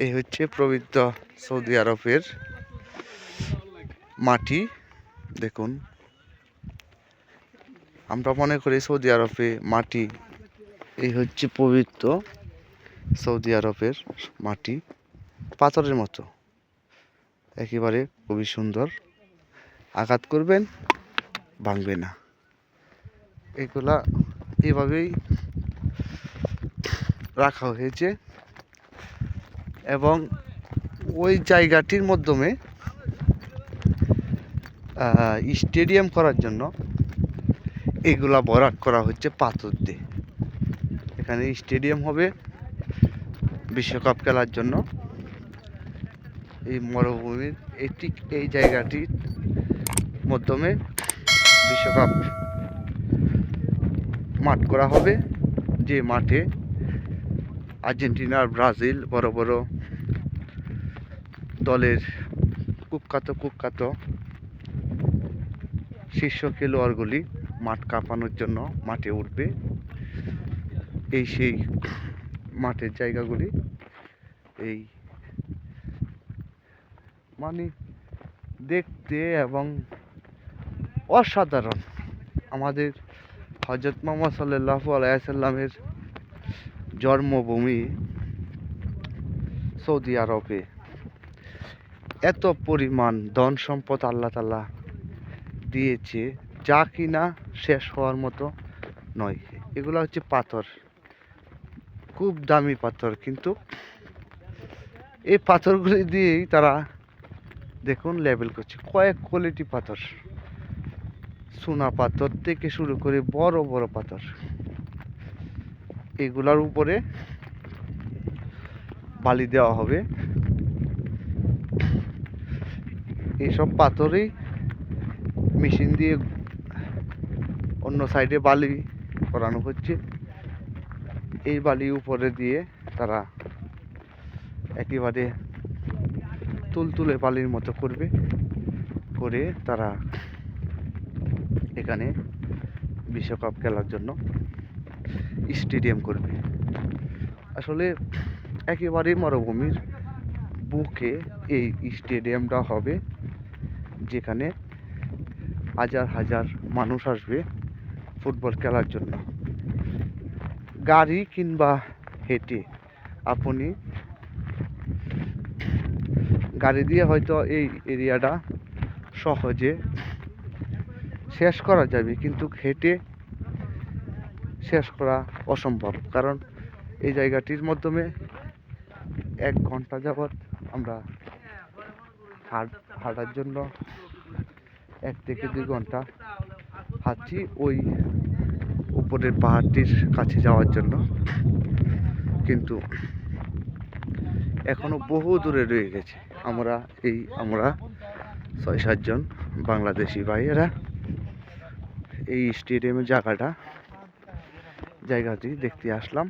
এই হচ্ছে পবিত্র সৌদি আরবের মাটি। দেখুন। আমরা মনে করি সৌদি আরবে মাটি, এই হচ্ছে পবিত্র সৌদি আরবের মাটি। পাথরের মতো। একেবারে খুবই সুন্দর। আঘাত করবেন, ভাঙবে না। এগুলা এভাবেই রাখা হয়েছে। এবং ওই জায়গাটির মাধ্যমে স্টেডিয়াম করার জন্য এগুলা ভরাট করা হচ্ছে পাথর দিয়ে। এখানে স্টেডিয়াম হবে বিশ্বকাপ খেলার জন্য। এই মরুভূমির ঠিক এই জায়গাটির মাধ্যমে বিশ্বকাপ মাঠ করা হবে। যে মাঠে আর্জেন্টিনা, ব্রাজিল বড় বড় দলের কুখ্যাত কুখ্যাত শীর্ষ খেলোয়াড়গুলি মাঠ কাঁপানোর জন্য মাঠে উঠবে। এই সেই মাঠের জায়গাগুলি, এই মানে দেখতে এবং অসাধারণ। আমাদের হজরত মোহাম্মদ সাল্লাহ আলাইসাল্লামের জন্মভূমি সৌদি আরবে। এত পরিমাণ ধন সম্পদ আল্লাহ তালা দিয়েছে, যা কিনা শেষ হওয়ার মতো নয়। এগুলো হচ্ছে পাথর। খুব দামি পাথর, কিন্তু এই পাথরগুলি দিয়েই তারা দেখুন লেবেল করছে। কয়েক কোয়ালিটি পাথর। সোনা পাথর থেকে শুরু করে বড় বড় পাথর। এগুলার উপরে বালি দেওয়া হবে। এইসব পাথরেই মেশিন দিয়ে অন্য সাইডে বালি করানো হচ্ছে। এই বালি উপরে দিয়ে তারা একেবারে তুলতুলে বালির মতো করবে, করে তারা এখানে বিশ্বকাপ খেলার জন্য স্টেডিয়াম করবে। আসলে একেবারে মরুভূমির বুকে এই স্টেডিয়ামটা হবে। যেখানে হাজার হাজার মানুষ আসবে ফুটবল খেলার জন্য। গাড়ি কিংবা হেঁটে আপনি গাড়ি দিয়ে হয়তো এই এরিয়াটা সহজে শেষ করা যাবে, কিন্তু হেঁটে শেষ করা অসম্ভব। কারণ এই জায়গাটির মাধ্যমে এক ঘণ্টা যাবৎ আমরা হাট হাঁটার জন্য এক থেকে দুই ঘণ্টা হাঁটছি ওই উপরের পাহাড়টির কাছে যাওয়ার জন্য। কিন্তু এখনও বহু দূরে রয়ে গেছে। আমরা এই, আমরা ছয় সাতজন বাংলাদেশি ভাইয়েরা এই স্টেডিয়ামের জায়গাটা, জায়গাটি দেখতে আসলাম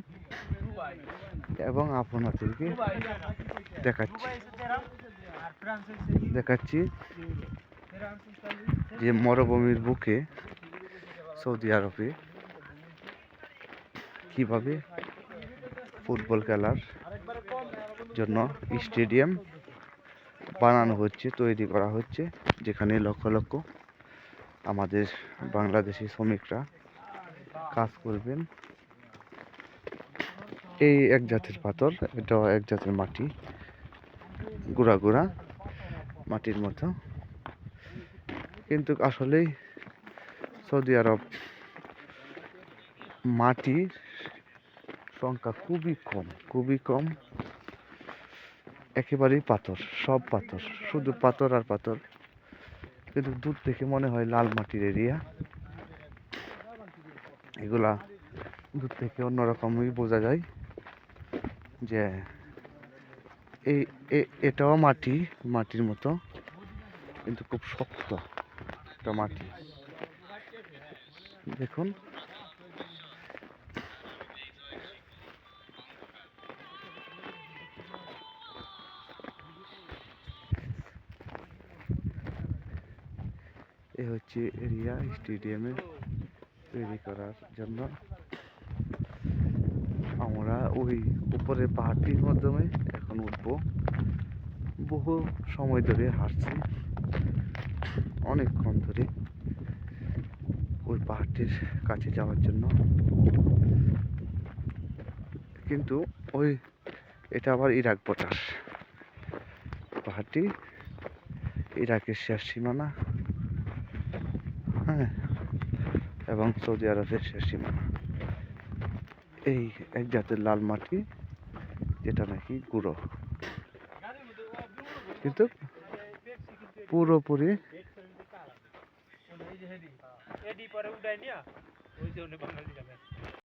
এবং আপনাদেরকে দেখাচ্ছি। দেখাচ্ছি যে মরুভূমির বুকে সৌদি আরবে কীভাবে ফুটবল খেলার জন্য স্টেডিয়াম বানানো হচ্ছে, তৈরি করা হচ্ছে, যেখানে লক্ষ লক্ষ আমাদের বাংলাদেশি শ্রমিকরা কাজ করবেন। এই এক জাতের পাথর, এটাও এক জাতের মাটি, গুঁড়া গুঁড়া। মাটির মতো। কিন্তু আসলেই সৌদি আরব মাটির সংখ্যা খুবই কম খুবই কম। একেবারেই পাথর, সব পাথর, শুধু পাথর আর পাথর। কিন্তু দূর থেকে মনে হয় লাল মাটির এরিয়া। এগুলা দূর থেকে অন্যরকমই বোঝা যায় যে এই এটাও মাটি, মাটির মতো, কিন্তু খুব শক্ত একটা মাটি। দেখুন। এ হচ্ছে এরিয়া, স্টেডিয়ামে তৈরি করার জন্য। আমরা ওই উপরে পাহাড়টির মাধ্যমে এখন উঠবো। বহু সময় ধরে হাঁটছি। অনেকক্ষণ ধরে ওই পাহাড়টির কাছে যাওয়ার জন্য। কিন্তু ওই, এটা আবার ইরাক বর্ডার পাহাড়টি ইরাকের শেষ সীমানা। হ্যাঁ এবং সৌদি আরবের শেষ সীমানা। এই এক জাতের লাল মাটি যেটা নাকি গুঁড়ো। কিন্তু পুরোপুরি